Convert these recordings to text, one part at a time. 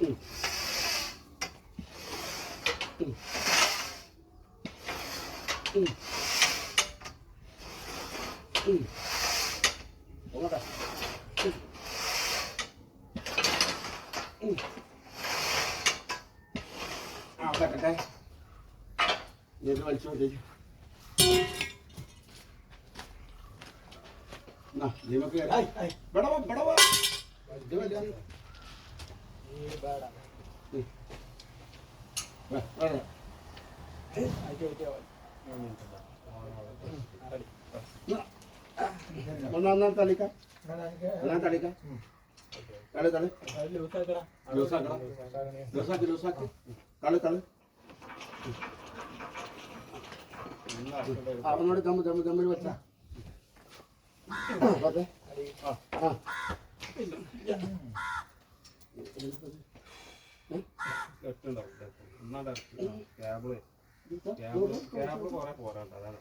ào đặt ở đây để luôn cho đi nào đi mà kia đây đây bắt đầu bắt đầu. ಬೇಡ ಒಂದೊಂದೊಂದು ತಾಲೀಕ ಒಂದೊಂದು ತಾಲೀಕ ಕಾಳು ಕಾಳು ದೋಸಾ ಕಾಳು ದೋಸಾಕಿ ದೋಸಾಕಿ ಕಾಳು ಕಾಳು ಅವ ನೋಡಿ ದಮ್ ದಮ್ ದಮ್ ಇರುವತ್ತ ಹಾಂ ಹಾಂ കേബിൾ കേബിൾ കേബിൾ കുറെ പോരാണ്ട് അതാണ്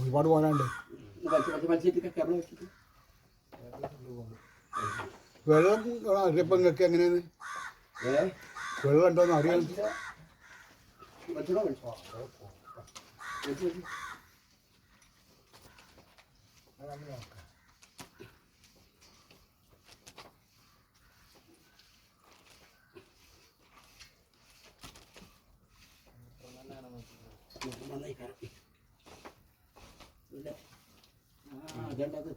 ഒരുപാട് പോരാണ്ട് വെള്ളം അറിയപ്പോ നിങ്ങൾക്ക് എങ്ങനെയാണ് വെള്ളം ഉണ്ടോന്ന് അറിയാം തുറന്ന് നോക്കാം അതുകൊണ്ടത്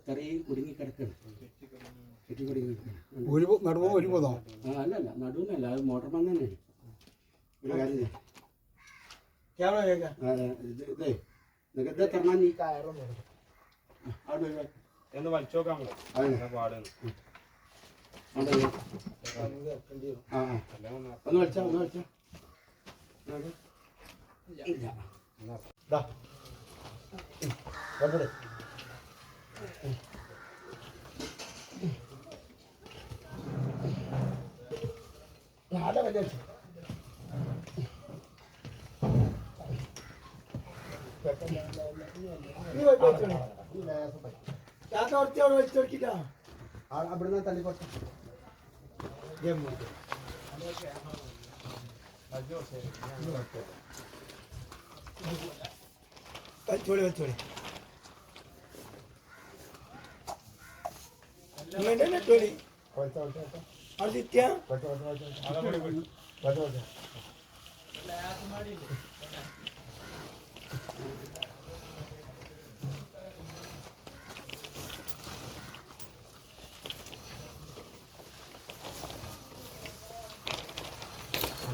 ഇത് ഇതേ നിങ്ങൾക്ക് എത്ര മണി കയറുന്നു എന്ന് വലിച്ചോക്കാം നമ്മൾ പാടുന്നു ഒന്ന് വലിച്ചാ ഒന്ന് വലിച്ചാ ഇല്ല ദാ. കൊണ്ടുവിട്. ആടെ വലിയ വെച്ചു. നീ വലിയ വെച്ചോളി. ചാക്ക കുറച്ച്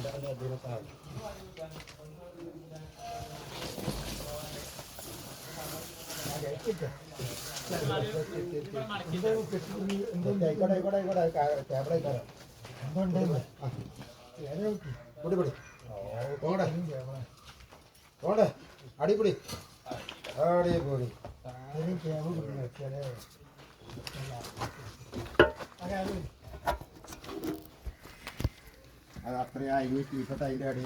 അവിടെ വെച്ച് നോക്കിട്ടാ ആ, അവിടുന്ന് തള്ളി കുറച്ച് ഗെയിം മുറിച്ചു വെച്ചോളി വെച്ചോളി ഇങ്ങനെ നെട്ടോളി അവിടെ സിറ്റിയാ പൊടി പൊടി പോടെ പോടെ അടിപൊളി അടിപൊളി അത് रात्री आईने ती पटाई